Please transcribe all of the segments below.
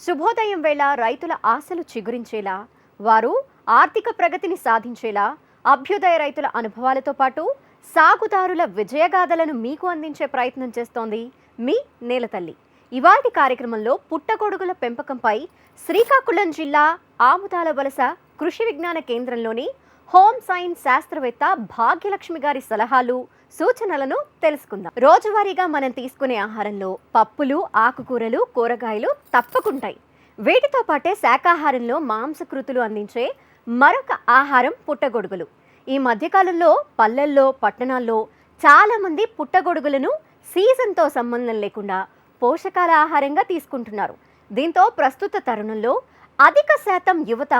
శుభోదయం వేళ రైతుల ఆశలు చిగురించేలా వారు ఆర్థిక ప్రగతిని సాధించేలా అభ్యుదయ రైతుల అనుభవాలతో పాటు సాగుదారుల విజయగాథలను మీకు అందించే ప్రయత్నం చేస్తోంది మీ నేలతల్లి. ఇవాటి కార్యక్రమంలో పుట్టగొడుగుల పెంపకంపై శ్రీకాకుళం జిల్లా ఆముదాల వలస కృషి విజ్ఞాన కేంద్రంలోని హోమ్ సైన్స్ శాస్త్రవేత్త భాగ్యలక్ష్మి గారి సలహాలు సూచనలను తెలుసుకుందాం. రోజువారీగా మనం తీసుకునే ఆహారంలో పప్పులు ఆకుకూరలు కూరగాయలు తప్పకుంటాయి. వీటితో పాటే శాకాహారంలో మాంసకృతులు అందించే మరొక ఆహారం పుట్టగొడుగులు. ఈ మధ్యకాలంలో పల్లెల్లో పట్టణాల్లో చాలామంది పుట్టగొడుగులను సీజన్తో సంబంధం లేకుండా పోషకాల ఆహారంగా తీసుకుంటున్నారు. దీంతో ప్రస్తుత తరుణంలో అధిక శాతం యువత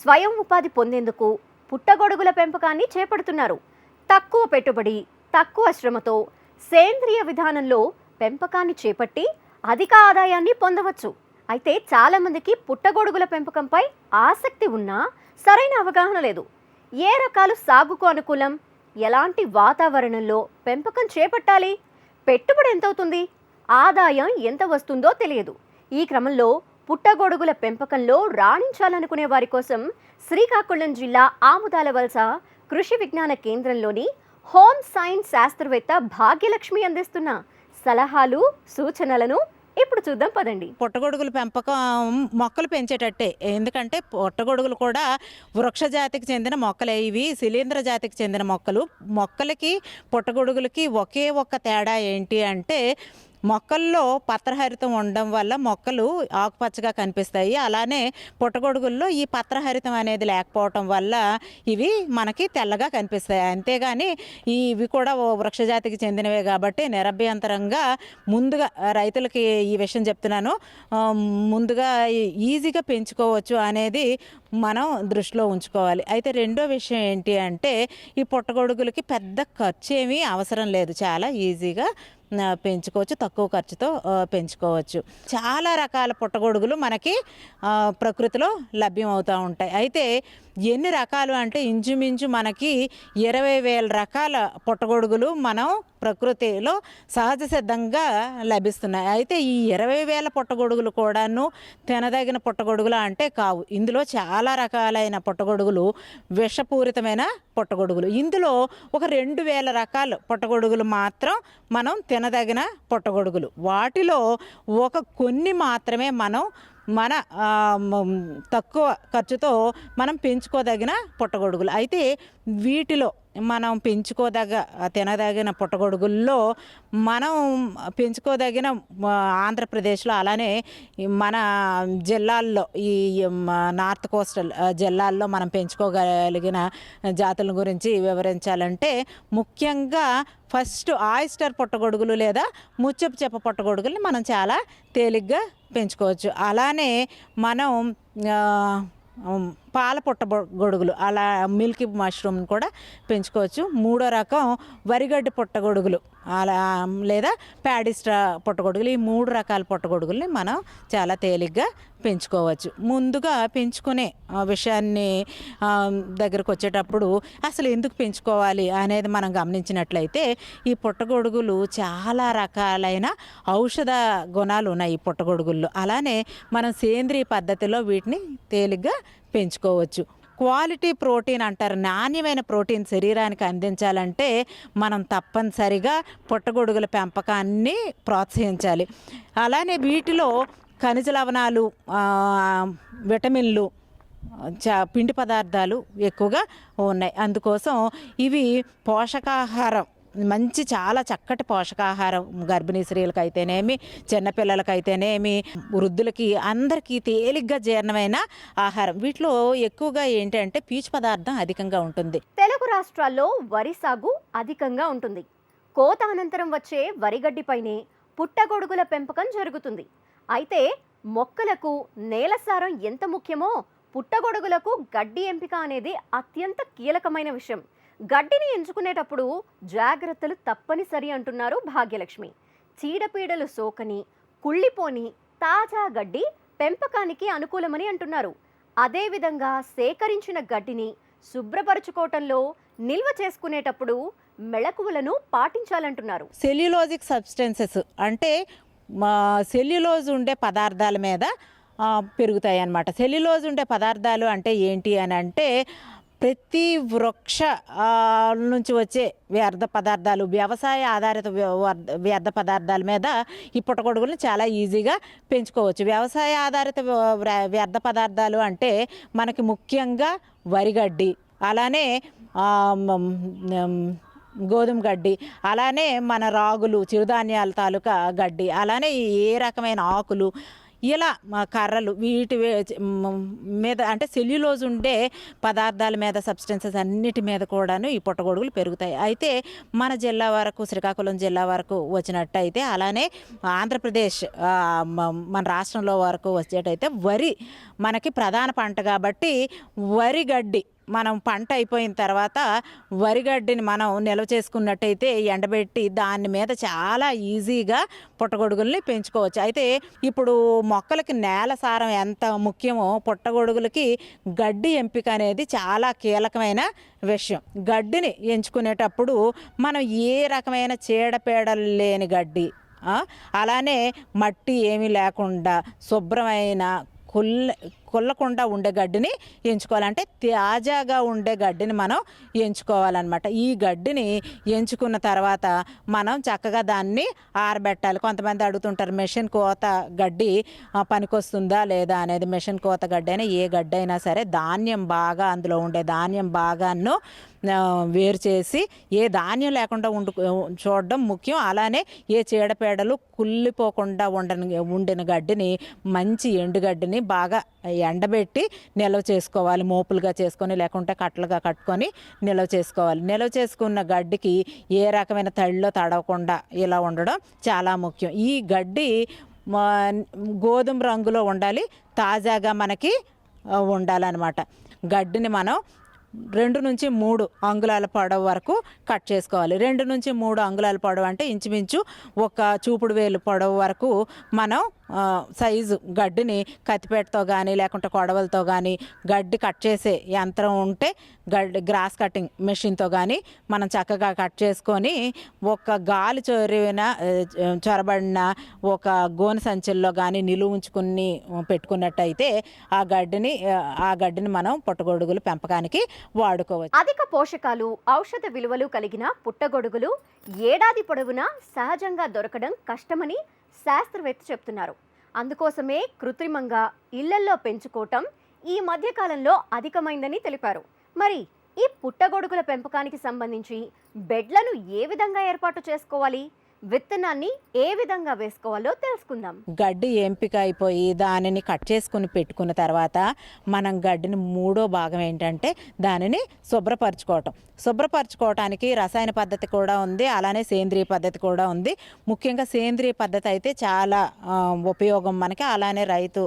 స్వయం ఉపాధి పొందేందుకు పుట్టగొడుగుల పెంపకాన్ని చేపడుతున్నారు. తక్కువ పెట్టుబడి తక్కువ శ్రమతో సేంద్రియ విధానంలో పెంపకాన్ని చేపట్టి అధిక ఆదాయాన్ని పొందవచ్చు. అయితే చాలామందికి పుట్టగొడుగుల పెంపకంపై ఆసక్తి ఉన్నా సరైన అవగాహన లేదు. ఏ రకాలు సాగుకు అనుకూలం? ఎలాంటి వాతావరణంలో పెంపకం చేపట్టాలి? పెట్టుబడి ఎంత అవుతుంది ఆదాయం ఎంత వస్తుందో తెలియదు. ఈ క్రమంలో పుట్టగొడుగుల పెంపకంలో రాణించాలనుకునే వారి కోసం శ్రీకాకుళం జిల్లా ఆముదాల వలస కృషి విజ్ఞాన కేంద్రంలోని హోమ్ సైన్స్ శాస్త్రవేత్త భాగ్యలక్ష్మి అందిస్తున్న సలహాలు సూచనలను ఇప్పుడు చూద్దాం పదండి. పుట్టగొడుగుల పెంపకం మొక్కలు పెంచేటట్టే. ఎందుకంటే పుట్టగొడుగులు కూడా వృక్ష జాతికి చెందిన మొక్కలే. ఇవి శిలీంద్ర జాతికి చెందిన మొక్కలు. మొక్కలకి పుట్టగొడుగులకి ఒకే ఒక్క తేడా ఏంటి అంటే మొక్కల్లో పత్రహరితం ఉండడం వల్ల మొక్కలు ఆకుపచ్చగా కనిపిస్తాయి. అలానే పుట్టగొడుగుల్లో ఈ పత్రహరితం అనేది లేకపోవటం వల్ల ఇవి మనకి తెల్లగా కనిపిస్తాయి. అంతేగాని ఇవి కూడా ఓ వృక్షజాతికి చెందినవే కాబట్టి నిరభ్యంతరంగా ముందుగా రైతులకి ఈ విషయం చెప్తున్నాను. ముందుగా ఈజీగా పెంచుకోవచ్చు అనేది మనం దృష్టిలో ఉంచుకోవాలి. అయితే రెండో విషయం ఏంటి అంటే ఈ పుట్టగొడుగులకి పెద్ద ఖర్చు ఏమీ అవసరం లేదు. చాలా ఈజీగా పెంచుకోవచ్చు తక్కువ ఖర్చుతో పెంచుకోవచ్చు. చాలా రకాల పుట్టగొడుగులు మనకి ప్రకృతిలో లభ్యం అవుతూ ఉంటాయి. అయితే ఎన్ని రకాలు అంటే ఇంచుమించు మనకి ఇరవై వేల రకాల పుట్టగొడుగులు మనం ప్రకృతిలో సహజ సిద్ధంగా లభిస్తున్నాయి. అయితే ఈ ఇరవై వేల పుట్టగొడుగులు కూడాను తినదగిన పుట్టగొడుగులు అంటే కావు. ఇందులో చాలా రకాలైన పుట్టగొడుగులు విషపూరితమైన పుట్టగొడుగులు. ఇందులో ఒక రెండు వేల రకాల పుట్టగొడుగులు మాత్రం మనం తినదగిన పుట్టగొడుగులు. వాటిలో ఒక కొన్ని మాత్రమే మనం మన తక్కువ ఖర్చుతో మనం పెంచుకోదగిన పుట్టగొడుగులు. అయితే వీటిలో మనం పెంచుకోదగ తినదగిన పుట్టగొడుగుల్లో మనం పెంచుకోదగిన ఆంధ్రప్రదేశ్లో అలానే మన జిల్లాల్లో ఈ నార్త్ కోస్టల్ జిల్లాల్లో మనం పెంచుకోగలిగిన జాతుల గురించి వివరించాలంటే ముఖ్యంగా ఫస్ట్ ఆయిస్టర్ పుట్టగొడుగులు లేదా ముచ్చపు చెప్ప పుట్టగొడుగుల్ని మనం చాలా తేలిగ్గా పెంచుకోవచ్చు. అలానే మనం పాల పుట్ట గొడుగులు అలా మిల్కీ మష్రూమ్ కూడా పెంచుకోవచ్చు. మూడో రకం వరిగడ్డి పుట్టగొడుగులు అలా లేదా ప్యాడిస్ట్రా పుట్టగొడుగులు ఈ మూడు రకాల పుట్టగొడుగుల్ని మనం చాలా తేలిగ్గా పెంచుకోవచ్చు. ముందుగా పెంచుకునే విషయాన్ని దగ్గరకు వచ్చేటప్పుడు అసలు ఎందుకు పెంచుకోవాలి అనేది మనం గమనించినట్లయితే ఈ పుట్టగొడుగులు చాలా రకాలైన ఔషధ గుణాలు ఉన్నాయి ఈ పుట్టగొడుగుల్లో అలానే మనం సేంద్రియ పద్ధతిలో వీటిని తేలిగ్గా పెంచుకోవచ్చు. క్వాలిటీ ప్రోటీన్ అంటారు. నాణ్యమైన ప్రోటీన్ శరీరానికి అందించాలంటే మనం తప్పనిసరిగా పుట్టగొడుగుల పెంపకాన్ని ప్రోత్సహించాలి. అలానే వీటిలో ఖనిజ లవణాలు విటమిన్లు చా పిండి పదార్థాలు ఎక్కువగా ఉన్నాయి. అందుకోసం ఇవి పోషకాహారం మంచి చాలా చక్కటి పోషకాహారం గర్భిణీ స్త్రీలకు అయితేనేమి చిన్నపిల్లలకైతేనేమి వృద్ధులకి అందరికీ తేలిగ్గా జీర్ణమైన ఆహారం. వీటిలో ఎక్కువగా ఏంటంటే పీచు పదార్థం అధికంగా ఉంటుంది. తెలుగు రాష్ట్రాల్లో వరి సాగు అధికంగా ఉంటుంది. కోత అనంతరం వచ్చే వరిగడ్డిపైనే పుట్టగొడుగుల పెంపకం జరుగుతుంది. అయితే మొక్కలకు నేల సారం ఎంత ముఖ్యమో పుట్టగొడుగులకు గడ్డి ఎంపిక అనేది అత్యంత కీలకమైన విషయం. గడ్డిని ఎంచుకునేటప్పుడు జాగ్రత్తలు తప్పనిసరి అంటున్నారు భాగ్యలక్ష్మి. చీడపీడలు సోకని కుళ్ళిపోని తాజా గడ్డి పెంపకానికి అనుకూలమని అంటున్నారు. అదేవిధంగా సేకరించిన గడ్డిని శుభ్రపరచుకోవటంలో నిల్వ చేసుకునేటప్పుడు మెళకువలను పాటించాలంటున్నారు. సెల్యులోజిక్ సబ్స్టెన్సెస్ అంటే మా సెల్యులోజ్ ఉండే పదార్థాల మీద పెరుగుతాయి అన్నమాట సెల్యులోజ్ ఉండే పదార్థాలు అంటే ఏంటి అని అంటే ప్రతి వృక్ష నుంచి వచ్చే వ్యర్థ పదార్థాలు వ్యవసాయ ఆధారిత వ్య- వ్యర్థ పదార్థాల మీద ఈ పుట్టగొడుగులను చాలా ఈజీగా పెంచుకోవచ్చు. వ్యవసాయ ఆధారిత వ్య- వ్యర్థ పదార్థాలు అంటే మనకి ముఖ్యంగా వరిగడ్డి అలానే గోధుమ గడ్డి అలానే మన రాగులు చిరుధాన్యాల తాలూకా గడ్డి అలానే ఏ రకమైన ఆకులు ఇలా మా కర్రలు వీటి మీద అంటే సెల్యులోజ్ ఉండే పదార్థాల మీద సబ్స్టెన్సెస్ అన్నిటి మీద కూడాను ఈ పుట్టగొడుగులు పెరుగుతాయి. అయితే మన జిల్లా వరకు శ్రీకాకుళం జిల్లా వరకు వచ్చినట్టయితే అలానే ఆంధ్రప్రదేశ్ మన రాష్ట్రంలో వరకు వచ్చేటైతే వరి మనకి ప్రధాన పంట కాబట్టి వరి గడ్డి మనం పంట అయిపోయిన తర్వాత వరిగడ్డిని మనం నిల్వ చేసుకున్నట్టయితే ఎండబెట్టి దాని మీద చాలా ఈజీగా పుట్టగొడుగుల్ని పెంచుకోవచ్చు. అయితే ఇప్పుడు మొక్కలకి నేల సారం ఎంత ముఖ్యమో పుట్టగొడుగులకి గడ్డి ఎంపిక అనేది చాలా కీలకమైన విషయం. గడ్డిని ఎంచుకునేటప్పుడు మనం ఏ రకమైన చీడపీడలు లేని గడ్డి అలానే మట్టి ఏమీ లేకుండా శుభ్రమైన కుల్ల కుల్లకుండా ఉండే గడ్డిని ఎంచుకోవాలంటే తాజాగా ఉండే గడ్డిని మనం ఎంచుకోవాలన్నమాట. ఈ గడ్డిని ఎంచుకున్న తర్వాత మనం చక్కగా దాన్ని ఆరబెట్టాలి. కొంతమంది అడుగుతుంటారు మెషిన్ కోత గడ్డి పనికొస్తుందా లేదా? అనేది మెషిన్ కోత గడ్డి అయినా ఏ గడ్డి అయినా సరే ధాన్యం బాగా అందులో ఉండే ధాన్యం బాగాను వేరు చేసి ఏ ధాన్యం లేకుండా ఉండు చూడడం ముఖ్యం. అలానే ఏ చీడపీడలు కుళ్ళిపోకుండా ఉండని ఉండిన గడ్డిని మంచి ఎండుగడ్డిని బాగా ఎండబెట్టి నిల్వ చేసుకోవాలి. మోపులుగా చేసుకొని లేకుంటే కట్టలుగా కట్టుకొని నిల్వ చేసుకోవాలి. నిల్వ చేసుకున్న గడ్డికి ఏ రకమైన తడిలో తడవకుండా ఇలా ఉండడం చాలా ముఖ్యం. ఈ గడ్డి మా గోధుమ రంగులో ఉండాలి. తాజాగా మనకి ఉండాలన్నమాట. గడ్డిని మనం రెండు నుంచి మూడు అంగుళాల పొడవు వరకు కట్ చేసుకోవాలి. రెండు నుంచి మూడు అంగుళాల పొడవు అంటే ఇంచుమించు ఒక చూపుడు వేలు పొడవు వరకు మనం సైజు గడ్డిని కత్తిపేటతో కానీ లేకుంటే కొడవలతో కానీ గడ్డి కట్ చేసే యంత్రం ఉంటే గడ్డి గ్రాస్ కటింగ్ మెషిన్తో కానీ మనం చక్కగా కట్ చేసుకొని ఒక గాలి చొరివిన చొరబడిన ఒక గోనె సంచుల్లో కానీ నిలువ ఉంచుకుని పెట్టుకున్నట్టయితే ఆ గడ్డిని ఆ గడ్డిని మనం పుట్టగొడుగులు పెంపకానికి వాడుకోవచ్చు. అధిక పోషకాలు ఔషధ విలువలు కలిగిన పుట్టగొడుగులు ఏడాది పొడవునా సహజంగా దొరకడం కష్టమని శాస్త్రవేత్త చెప్తున్నారు. అందుకోసమే కృత్రిమంగా ఇళ్ళల్లో పెంచుకోవటం ఈ మధ్యకాలంలో అధికమైందని తెలిపారు. మరి ఈ పుట్టగొడుగుల పెంపకానికి సంబంధించి బెడ్లను ఏ విధంగా ఏర్పాటు చేసుకోవాలి? విత్తనాన్ని ఏ విధంగా వేసుకోవాలో తెలుసుకుందాం. గడ్డి ఎంపిక అయిపోయి దానిని కట్ చేసుకుని పెట్టుకున్న తర్వాత మనం గడ్డిని మూడో భాగం ఏంటంటే దానిని శుభ్రపరచుకోవటం. శుభ్రపరచుకోవటానికి రసాయన పద్ధతి కూడా ఉంది అలానే సేంద్రియ పద్ధతి కూడా ఉంది. ముఖ్యంగా సేంద్రియ పద్ధతి అయితే చాలా ఉపయోగం మనకి. అలానే రైతు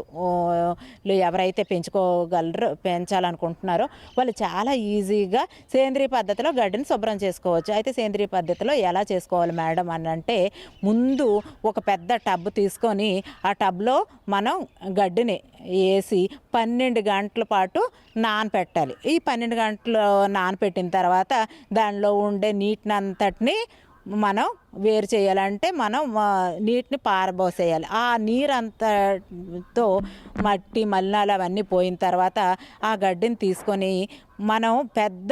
ఎవరైతే పెంచుకోగలరో పెంచాలనుకుంటున్నారో వాళ్ళు చాలా ఈజీగా సేంద్రియ పద్ధతిలో గడ్డిని శుభ్రం చేసుకోవచ్చు. అయితే సేంద్రియ పద్ధతిలో ఎలా చేసుకోవాలి మేడం అని అంటే ముందు ఒక పెద్ద టబ్ తీసుకొని ఆ టబ్లో మనం గడ్డిని వేసి పన్నెండు గంటల పాటు నానపెట్టాలి. ఈ పన్నెండు గంటలు నానపెట్టిన తర్వాత దానిలో ఉండే నీటిని అంతటిని మనం వేరు చేయాలంటే మనం నీటిని పారబోసేయాలి. ఆ నీరంతతో మట్టి మలినాలు అవన్నీ పోయిన తర్వాత ఆ గడ్డిని తీసుకొని మనం పెద్ద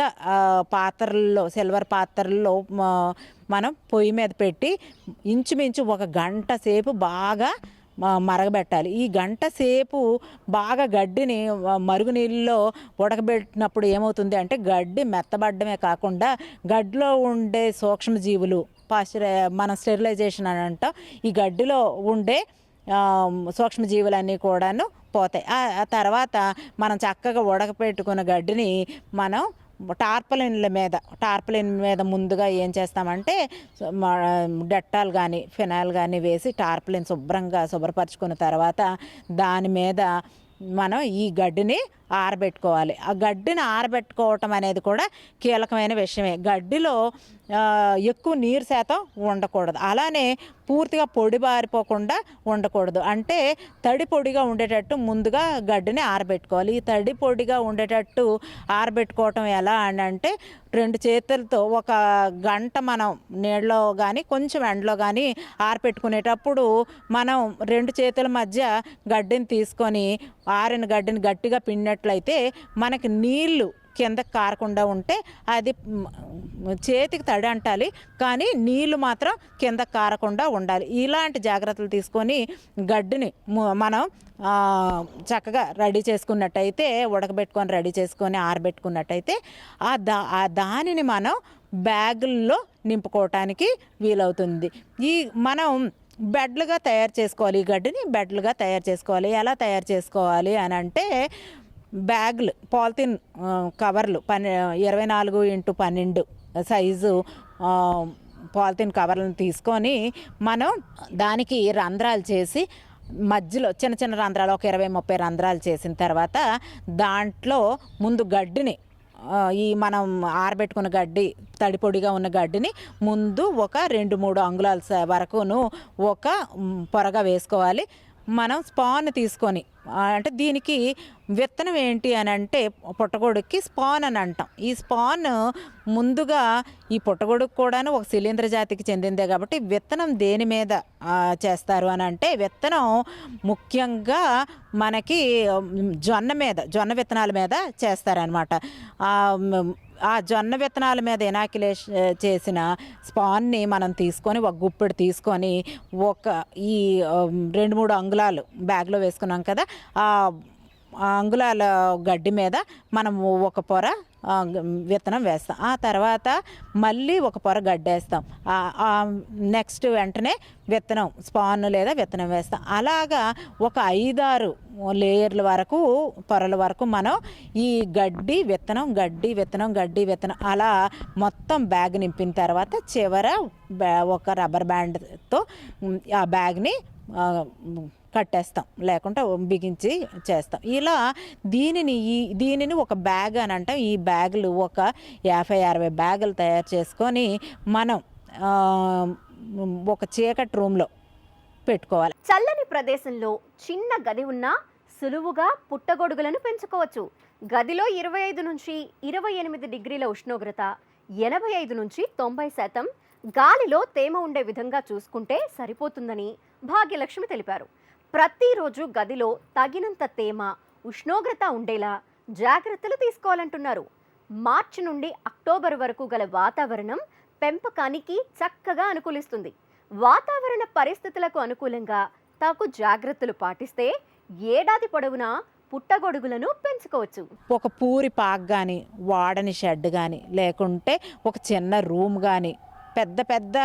పాత్రల్లో సిల్వర్ పాత్రల్లో మనం పొయ్యి మీద పెట్టి ఇంచుమించు ఒక గంట సేపు బాగా మరగబెట్టాలి. ఈ గంట సేపు బాగా గడ్డిని మరుగునీళ్ళలో ఉడకబెట్టినప్పుడు ఏమవుతుంది అంటే గడ్డి మెత్తబడ్డమే కాకుండా గడ్డిలో ఉండే సూక్ష్మజీవులు పాశ్చర మన స్టెరిలైజేషన్ అని అంటాం ఈ గడ్డిలో ఉండే సూక్ష్మజీవులన్నీ కూడాను పోతాయి. ఆ ఆ తర్వాత మనం చక్కగా ఉడకపెట్టుకున్న గడ్డిని మనం టార్పలిన్ల మీద టార్పలిన్ మీద ముందుగా ఏం చేస్తామంటే మా- డెట్టాల్ కానీ ఫినాయిల్ కానీ వేసి టార్పలిన్ శుభ్రంగా శుభ్రపరచుకున్న తర్వాత దాని మీద మనం ఈ గడ్డిని ఆరబెట్టుకోవాలి. ఆ గడ్డిని ఆరబెట్టుకోవటం అనేది కూడా కీలకమైన విషయమే. గడ్డిలో ఎక్కువ నీరు శాతం ఉండకూడదు. అలానే పూర్తిగా పొడి బారిపోకుండా ఉండకూడదు. అంటే తడి పొడిగా ఉండేటట్టు ముందుగా గడ్డిని ఆరబెట్టుకోవాలి. ఈ తడి పొడిగా ఉండేటట్టు ఆరబెట్టుకోవటం ఎలా అని అంటే రెండు చేతులతో ఒక గంట మనం నీళ్ళలో కానీ కొంచెం ఎండలో కానీ ఆరపెట్టుకునేటప్పుడు మనం రెండు చేతుల మధ్య గడ్డిని తీసుకొని ఆరిన గడ్డిని గట్టిగా పిండినట్లయితే మనకి నీళ్ళు కింద కారకుండా ఉంటే అది చేతికి తడి అంటాలి కానీ నీళ్ళు మాత్రం కింద కారకుండా ఉండాలి. ఇలాంటి జాగ్రత్తలు తీసుకొని గడ్డిని మనం చక్కగా రెడీ చేసుకున్నట్టయితే ఉడకబెట్టుకొని రెడీ చేసుకొని ఆరబెట్టుకున్నట్టయితే ఆ దా ఆ దానిని మనం బ్యాగుల్లో నింపుకోవటానికి వీలవుతుంది. ఈ మనం బెడ్లుగా తయారు చేసుకోవాలి ఈ గడ్డిని బెడ్లుగా తయారు చేసుకోవాలి. ఎలా తయారు చేసుకోవాలి అని అంటే బ్యాగులు పాలిథిన్ కవర్లు పన్నె ఇరవై నాలుగు ఇంటూ పన్నెండు సైజు పాలిథిన్ కవర్లను తీసుకొని మనం దానికి రంధ్రాలు చేసి మధ్యలో చిన్న చిన్న రంధ్రాలు ఒక ఇరవై ముప్పై రంధ్రాలు చేసిన తర్వాత దాంట్లో ముందు గడ్డిని ఈ మనం ఆరబెట్టుకున్న గడ్డి తడిపొడిగా ఉన్న గడ్డిని ముందు ఒక రెండు మూడు అంగుళాల వరకును ఒక పొరగా వేసుకోవాలి. మనం స్పాన్ తీసుకొని అంటే దీనికి విత్తనం ఏంటి అని అంటే పుట్టగొడుక్కి స్పాన్ అని అంటాం. ఈ స్పాన్ ముందుగా ఈ పుట్టగొడుకు కూడాను ఒక శిలీంద్ర జాతికి చెందిందే కాబట్టి విత్తనం దేని మీద చేస్తారు అని అంటే విత్తనం ముఖ్యంగా మనకి జొన్న మీద జొన్న విత్తనాల మీద చేస్తారనమాట ఆ జొన్న విత్తనాల మీద ఇనాక్యులేషన్ చేసిన స్పాన్ని మనం తీసుకొని ఒక గుప్పెడు తీసుకొని ఒక ఈ రెండు మూడు అంగుళాలు బ్యాగ్లో వేసుకున్నాం కదా ఆ అంగుళాల గడ్డి మీద మనం ఒక పొర విత్తనం వేస్తాం. ఆ తర్వాత మళ్ళీ ఒక పొర గడ్డేస్తాం. నెక్స్ట్ వెంటనే విత్తనం స్పాన్ లేదా విత్తనం వేస్తాం. అలాగా ఒక ఐదారు లేయర్ల వరకు పొరల వరకు మనం ఈ గడ్డి విత్తనం గడ్డి విత్తనం గడ్డి విత్తనం అలా మొత్తం బ్యాగ్ నింపిన తర్వాత చివర బ్యా ఒక రబ్బర్ బ్యాండ్తో ఆ బ్యాగ్ని కట్టేస్తాం. లేకుంటే బిగించి చేస్తాం. ఇలా దీనిని ఈ దీనిని ఒక బ్యాగ్ అని అంటాం. ఈ బ్యాగులు ఒక యాభై అరవై బ్యాగులు తయారు చేసుకొని మనం ఒక చీకటి రూమ్లో పెట్టుకోవాలి. చల్లని ప్రదేశంలో చిన్న గది ఉన్నా సులువుగా పుట్టగొడుగులను పెంచుకోవచ్చు. గదిలో ఇరవై ఐదు నుంచి ఇరవై ఎనిమిది డిగ్రీల ఉష్ణోగ్రత ఎనభై ఐదు నుంచి తొంభై శాతం. గాలిలో తేమ ఉండే విధంగా చూసుకుంటే సరిపోతుందని భాగ్యలక్ష్మి తెలిపారు. ప్రతిరోజు గదిలో తగినంత తేమ ఉష్ణోగ్రత ఉండేలా జాగ్రత్తలు తీసుకోవాలంటున్నారు. మార్చి నుండి అక్టోబర్ వరకు గల వాతావరణం పెంపకానికి చక్కగా అనుకూలిస్తుంది. వాతావరణ పరిస్థితులకు అనుకూలంగా తగు జాగ్రత్తలు పాటిస్తే ఏడాది పొడవునా పుట్టగొడుగులను పెంచుకోవచ్చు. ఒక పూరి పాక్ కానీ వాడని షెడ్ కానీ లేకుంటే ఒక చిన్న రూమ్ కానీ పెద్ద పెద్ద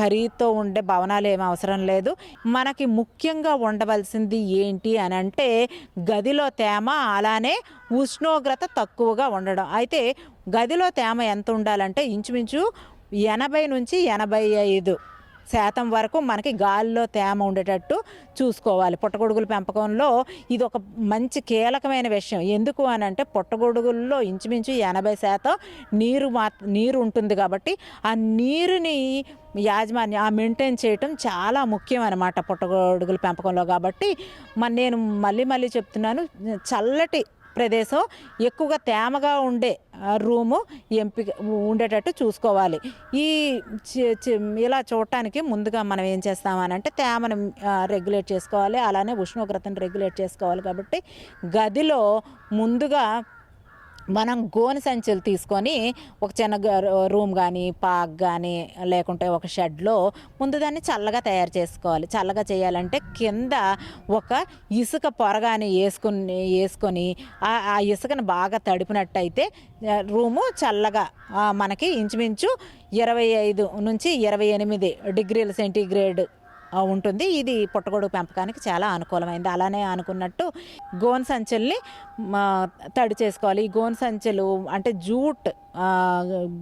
ఖరీదుతో ఉండే భవనాలు ఏమి అవసరం లేదు. మనకి ముఖ్యంగా ఉండవలసింది ఏంటి అని అంటే గదిలో తేమ అలానే ఉష్ణోగ్రత తక్కువగా ఉండడం. అయితే గదిలో తేమ ఎంత ఉండాలంటే ఇంచుమించు ఎనభై నుంచి ఎనభై ఐదు శాతం వరకు మనకి గాలిలో తేమ ఉండేటట్టు చూసుకోవాలి. పుట్టగొడుగుల పెంపకంలో ఇది ఒక మంచి కీలకమైన విషయం. ఎందుకు అని అంటే పుట్టగొడుగుల్లో ఇంచుమించు ఎనభై శాతం నీరు మా నీరు ఉంటుంది కాబట్టి ఆ నీరుని యాజమాన్యం ఆ మెయింటైన్ చేయటం చాలా ముఖ్యం అనమాట పుట్టగొడుగుల పెంపకంలో. కాబట్టి మన నేను మళ్ళీ మళ్ళీ చెప్తున్నాను చల్లటి ప్రదేశం ఎక్కువగా తేమగా ఉండే రూము ఎంపిక ఉండేటట్టు చూసుకోవాలి. ఈ ఇలా చూడటానికి ముందుగా మనం ఏం చేస్తామనంటే తేమను రెగ్యులేట్ చేసుకోవాలి. అలానే ఉష్ణోగ్రతను రెగ్యులేట్ చేసుకోవాలి కాబట్టి గదిలో ముందుగా మనం గోనె సంచులు తీసుకొని ఒక చిన్న గ- రూమ్ కానీ పాక్ కానీ లేకుంటే ఒక షెడ్లో ముందు దాన్ని చల్లగా తయారు చేసుకోవాలి. చల్లగా చేయాలంటే కింద ఒక ఇసుక పొరగాని వేసుకుని వేసుకొని ఆ ఇసుకను బాగా తడిపినట్టయితే రూము చల్లగా మనకి ఇంచుమించు ఇరవై ఐదు నుంచి ఇరవై ఎనిమిది డిగ్రీల సెంటీగ్రేడ్ ఉంటుంది. ఇది పుట్టగొడుగు పెంపకానికి చాలా అనుకూలమైంది. అలానే అనుకున్నట్టు గోన్ సంచుల్ని తడి చేసుకోవాలి. ఈ గోన్ సంచులు అంటే జూట్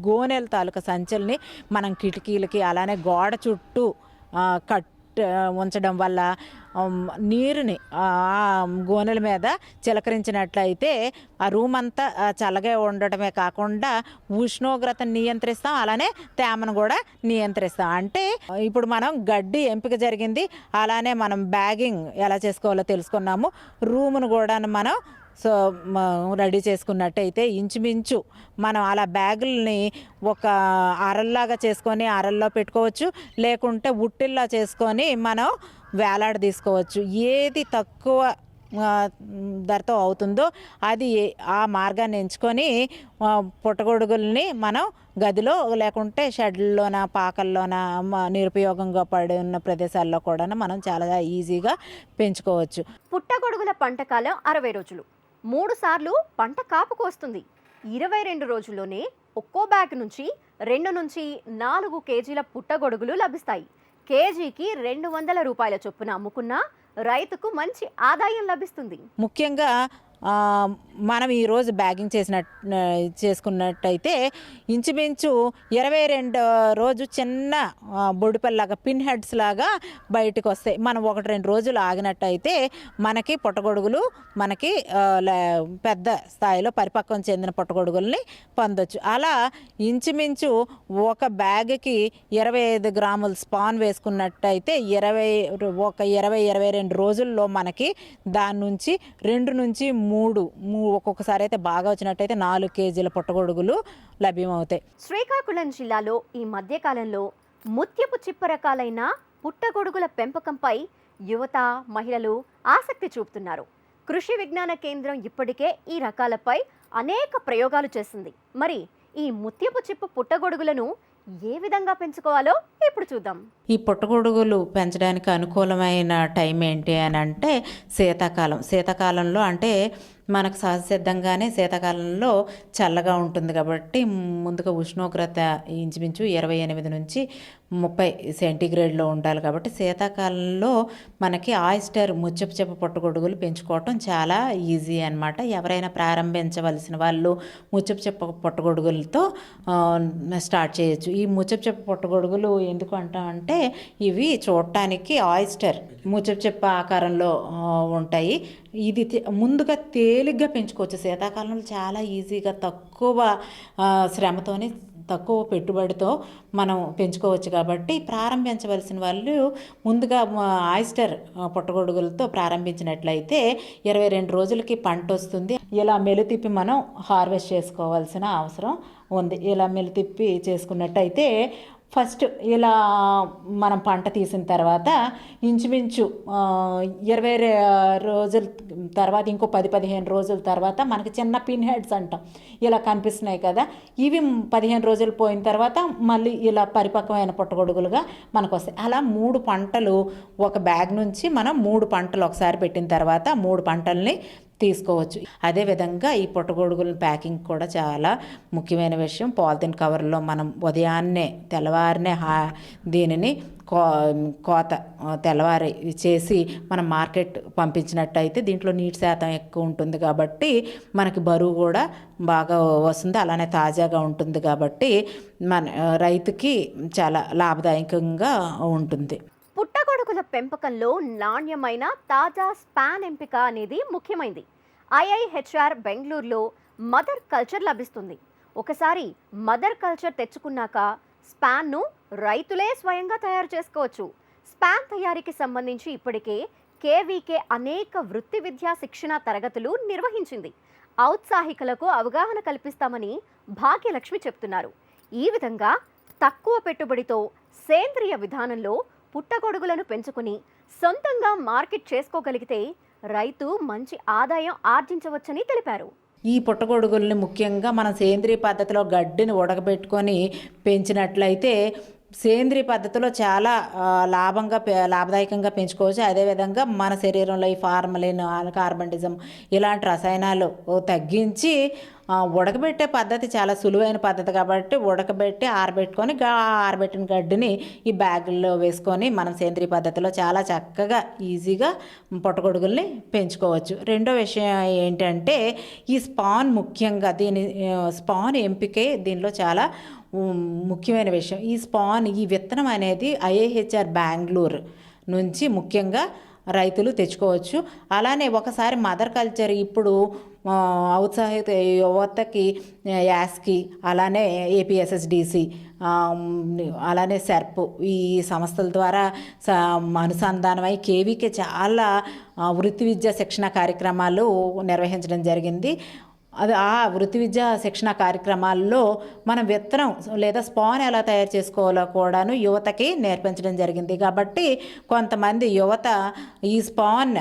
గోనెల తాలూకా సంచుల్ని మనం కిటికీలకి అలానే గోడ చుట్టూ కట్ ఉంచడం వల్ల నీరుని ఆ గోనెల మీద చిలకరించినట్లయితే ఆ రూమ్ అంతా చల్లగా ఉండటమే కాకుండా ఉష్ణోగ్రతను నియంత్రిస్తాం. అలానే తేమను కూడా నియంత్రిస్తాం. అంటే ఇప్పుడు మనం గడ్డి ఎంపిక జరిగింది. అలానే మనం బ్యాగింగ్ ఎలా చేసుకోవాలో తెలుసుకున్నాము. రూమును కూడా మనం సో రెడీ చేసుకున్నట్టయితే ఇంచుమించు మనం అలా బ్యాగుల్ని ఒక అరల్లాగా చేసుకొని అరల్లో పెట్టుకోవచ్చు. లేకుంటే ఉట్టిల్లా చేసుకొని మనం వేలాడ తీసుకోవచ్చు. ఏది తక్కువ ధరతో అవుతుందో అది ఆ మార్గాన్ని ఎంచుకొని పుట్టగొడుగుల్ని మనం గదిలో లేకుంటే షెడ్లోన పాకల్లోన మ- నిరుపయోగంగా పడి ఉన్న ప్రదేశాల్లో కూడా మనం చాలా ఈజీగా పెంచుకోవచ్చు. పుట్టగొడుగుల పంట కాలం అరవై రోజులు. మూడుసార్లు పంట కాపుకొస్తుంది ఇరవై రెండు రోజుల్లోనే ఒక్కో బ్యాగ్ నుంచి రెండు నుంచి నాలుగు కేజీల పుట్టగొడుగులు లభిస్తాయి. కేజీకి రెండు వందల రూపాయల చొప్పున అమ్ముకున్నా రైతుకు మంచి ఆదాయం లభిస్తుంది. ముఖ్యంగా మనం ఈరోజు బ్యాగింగ్ చేసినట్ చేసుకున్నట్టయితే ఇంచుమించు ఇరవై రెండు రోజు చిన్న బొడిపల్లగా బొడిపల్లాగా పిన్ హెడ్స్ లాగా బయటకు వస్తాయి మనం ఒకటి రెండు రోజులు ఆగినట్టయితే మనకి పుట్టగొడుగులు మనకి పెద్ద స్థాయిలో పరిపక్వం చెందిన పుట్టగొడుగుల్ని పొందొచ్చు. అలా ఇంచుమించు ఒక బ్యాగ్కి ఇరవై ఐదు గ్రాముల స్పాన్ వేసుకున్నట్టయితే ఇరవై ఒక ఇరవై ఇరవై రెండు రోజుల్లో మనకి దాని నుంచి రెండు నుంచి మూడు మూ- ఒక్కొక్కసారి అయితే బాగా వచ్చినట్టయితే నాలుగు కేజీల పుట్టగొడుగులు లభ్యమవుతాయి. శ్రీకాకుళం జిల్లాలో ఈ మధ్యకాలంలో ముత్యపు చిప్ప రకాలైన పుట్టగొడుగుల పెంపకంపై యువత మహిళలు ఆసక్తి చూపుతున్నారు. కృషి విజ్ఞాన కేంద్రం ఇప్పటికే ఈ రకాలపై అనేక ప్రయోగాలు చేసింది. మరి ఈ ముత్యపు చిప్పు పుట్టగొడుగులను ఏ విధంగా పెంచుకోవాలో ఇప్పుడు చూద్దాం. ఈ పుట్టగొడుగులు పెంచడానికి అనుకూలమైన టైం ఏంటి అని అంటే శీతాకాలం. శీతాకాలంలో అంటే మనకు సహజసిద్ధంగానే శీతాకాలంలో చల్లగా ఉంటుంది కాబట్టి ముందుగా ఉష్ణోగ్రత ఇంచుమించు ఇరవై ఎనిమిది నుంచి ముప్పై సెంటీగ్రేడ్లో ఉండాలి కాబట్టి శీతాకాలంలో మనకి ఆయిస్టర్ ముచ్చపు చెప్ప పుట్టగొడుగులు పెంచుకోవటం చాలా ఈజీ అన్నమాట. ఎవరైనా ప్రారంభించవలసిన వాళ్ళు ముచ్చపు చెప్ప పుట్టగొడుగులతో స్టార్ట్ చేయొచ్చు. ఈ ముచ్చపు చెప్ప పుట్టగొడుగులు ఎందుకు అంటామంటే ఇవి చూడటానికి ఆయిస్టర్ ముచ్చపు చెప్ప ఆకారంలో ఉంటాయి. ఇది ముందుగా తేలిగ్గా పెంచుకోవచ్చు. శీతాకాలంలో చాలా ఈజీగా తక్కువ శ్రమతోనే తక్కువ పెట్టుబడితో మనం పెంచుకోవచ్చు కాబట్టి ప్రారంభించవలసిన వాళ్ళు ముందుగా ఆయిస్టర్ పుట్టగొడుగులతో ప్రారంభించినట్లయితే ఇరవై రెండు రోజులకి పంట వస్తుంది. ఇలా మెలుతిప్పి మనం హార్వెస్ట్ చేసుకోవాల్సిన అవసరం ఉంది. ఇలా మెలుతిప్పి చేసుకున్నట్టయితే ఫస్ట్ ఇలా మనం పంట తీసిన తర్వాత ఇంచుమించు ఇరవై రోజుల తర్వాత ఇంకో పది పదిహేను రోజుల తర్వాత మనకి చిన్న పిన్ హెడ్స్ అంటాం. ఇలా కనిపిస్తున్నాయి కదా. ఇవి పదిహేను రోజులు పోయిన తర్వాత మళ్ళీ ఇలా పరిపక్వమైన పుట్టగొడుగులుగా మనకు వస్తాయి. అలా మూడు పంటలు ఒక బ్యాగ్ నుంచి మనం మూడు పంటలు ఒకసారి పెట్టిన తర్వాత మూడు పంటల్ని తీసుకోవచ్చు. అదేవిధంగా ఈ పుట్టగొడుగుల ప్యాకింగ్ కూడా చాలా ముఖ్యమైన విషయం. పాలిథిన్ కవర్లో మనం ఉదయాన్నే తెల్లవారినే హా దీనిని కో కోత తెల్లవారి చేసి మనం మార్కెట్ పంపించినట్టయితే దీంట్లో నీటి శాతం ఎక్కువ ఉంటుంది కాబట్టి మనకి బరువు కూడా బాగా వస్తుంది. అలానే తాజాగా ఉంటుంది కాబట్టి మన రైతుకి చాలా లాభదాయకంగా ఉంటుంది. పుట్టగొడుగుల పెంపకంలో నాణ్యమైన తాజా స్పాన్ ఎంపిక అనేది ముఖ్యమైనది ఐఐహెచ్ఆర్ బెంగళూరులో మదర్ కల్చర్ లభిస్తుంది. ఒకసారి మదర్ కల్చర్ తెచ్చుకున్నాక స్పాన్ను రైతులే స్వయంగా తయారు చేసుకోవచ్చు. స్పాన్ తయారీకి సంబంధించి ఇప్పటికే కేవీకే అనేక వృత్తి విద్యా శిక్షణ తరగతులు నిర్వహించింది. ఔత్సాహికులకు అవగాహన కల్పిస్తామని భాగ్యలక్ష్మి చెప్తున్నారు. ఈ విధంగా తక్కువ పెట్టుబడితో సేంద్రియ విధానంలో పుట్టగొడుగులను పెంచుకుని సొంతంగా మార్కెట్ చేసుకోగలిగితే రైతు మంచి ఆదాయం ఆర్జించవచ్చని తెలిపారు. ఈ పుట్టగొడుగుల్ని ముఖ్యంగా మనం సేంద్రియ పద్ధతిలో గడ్డిని ఉడకబెట్టుకొని పెంచినట్లయితే సేంద్రియ పద్ధతిలో చాలా లాభంగా లాభదాయకంగా పెంచుకోవచ్చు. అదేవిధంగా మన శరీరంలో ఈ ఫార్మలిన్ కార్బండిజం ఇలాంటి రసాయనాలు తగ్గించి ఉడకబెట్టే పద్ధతి చాలా సులువైన పద్ధతి కాబట్టి ఉడకబెట్టి ఆరబెట్టుకొని ఆరబెట్టిన గడ్డిని ఈ బ్యాగుల్లో వేసుకొని మనం సేంద్రియ పద్ధతిలో చాలా చక్కగా ఈజీగా పుట్టగొడుగుల్ని పెంచుకోవచ్చు. రెండో విషయం ఏంటంటే ఈ స్పాన్ ముఖ్యంగా దీని స్పాన్ ఎంపికే దీనిలో చాలా ముఖ్యమైన విషయం. ఈ స్పాన్ ఈ విత్తనం అనేది ఐఏహెచ్ఆర్ బెంగళూరు నుంచి ముఖ్యంగా రైతులు తెచ్చుకోవచ్చు. అలానే ఒకసారి మదర్ కల్చర్ ఇప్పుడు ఔత్సాహిత ఔత్సాహిక యువతకి యాస్కి అలానే ఏపీఎస్ఎస్డిసి అలానే సెర్ప్ ఈ సంస్థల ద్వారా స- అనుసంధానమై కేవీకే చాలా వృత్తి విద్యా శిక్షణ కార్యక్రమాలు నిర్వహించడం జరిగింది. అది ఆ వృత్తి విద్యా శిక్షణ కార్యక్రమాల్లో మనం విత్తనం లేదా స్పాన్ ఎలా తయారు చేసుకోవాలో కూడాను యువతకి నేర్పించడం జరిగింది. కాబట్టి కొంతమంది యువత ఈ స్పాన్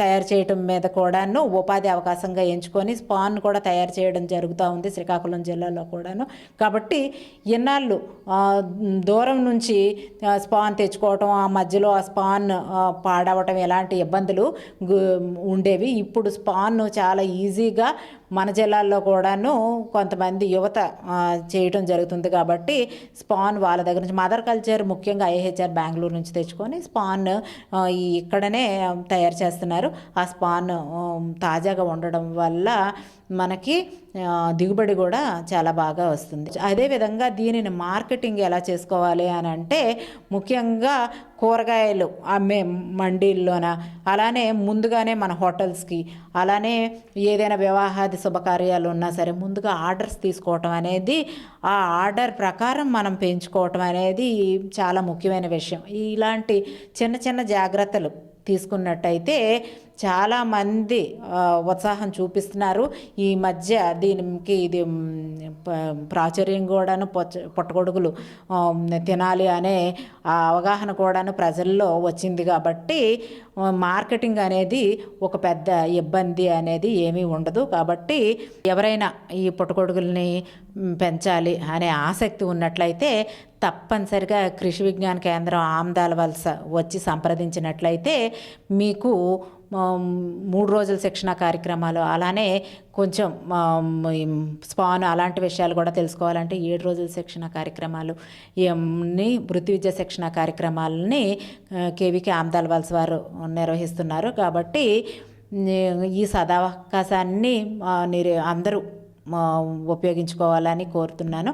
తయారు చేయటం మీద కూడాను ఉపాధి అవకాశంగా ఎంచుకొని స్పాన్ కూడా తయారు చేయడం జరుగుతూ ఉంది శ్రీకాకుళం జిల్లాలో కూడాను. కాబట్టి ఇన్నాళ్ళు దూరం నుంచి స్పాన్ తెచ్చుకోవటం ఆ మధ్యలో ఆ స్పాన్ పాడవటం ఎలాంటి ఇబ్బందులు ఉండేవి. ఇప్పుడు స్పాన్ చాలా ఈజీ ఈజీగా మన జిల్లాల్లో కూడాను కొంతమంది యువత చేయటం జరుగుతుంది కాబట్టి స్పాన్ వాళ్ళ దగ్గర నుంచి మదర్ కల్చర్ ముఖ్యంగా ఐహెచ్ఆర్ బెంగళూరు నుంచి తెచ్చుకొని స్పాన్ ఇక్కడనే తయారు చేస్తున్నారు. ఆ స్పాన్ తాజాగా ఉండడం వల్ల మనకి దిగుబడి కూడా చాలా బాగా వస్తుంది. అదేవిధంగా దీనిని మార్కెటింగ్ ఎలా చేసుకోవాలి అని అంటే ముఖ్యంగా కూరగాయలు అమ్మే మండీల్లోన అలానే ముందుగానే మన హోటల్స్కి అలానే ఏదైనా వివాహాది శుభకార్యాలు ఉన్నా సరే ముందుగా ఆర్డర్స్ తీసుకోవటం అనేది ఆ ఆర్డర్ ప్రకారం మనం పెంచుకోవటం అనేది చాలా ముఖ్యమైన విషయం. ఇలాంటి చిన్న చిన్న జాగ్రత్తలు తీసుకున్నట్టయితే చాలామంది ఉత్సాహం చూపిస్తున్నారు. ఈ మధ్య దీనికి ఇది ప్రాచుర్యం కూడాను పుట్టగొడుగులు తినాలి అనే ఆ అవగాహన కూడాను ప్రజల్లో వచ్చింది కాబట్టి మార్కెటింగ్ అనేది ఒక పెద్ద ఇబ్బంది అనేది ఏమీ ఉండదు. కాబట్టి ఎవరైనా ఈ పుట్టగొడుగుల్ని పెంచాలి అనే ఆసక్తి ఉన్నట్లయితే తప్పనిసరిగా కృషి విజ్ఞాన కేంద్రం ఆమ్దాల వలస వచ్చి సంప్రదించినట్లయితే మీకు మూడు రోజుల శిక్షణ కార్యక్రమాలు అలానే కొంచెం స్పాన్ అలాంటి విషయాలు కూడా తెలుసుకోవాలంటే ఏడు రోజుల శిక్షణ కార్యక్రమాలు ఇవన్నీ వృత్తి విద్యా శిక్షణ కార్యక్రమాలని కేవీకే ఆమ్దాల్వాల్స్ వారు నిర్వహిస్తున్నారు. కాబట్టి ఈ సదావకాశాన్ని అందరూ ఉపయోగించుకోవాలని కోరుతున్నాను.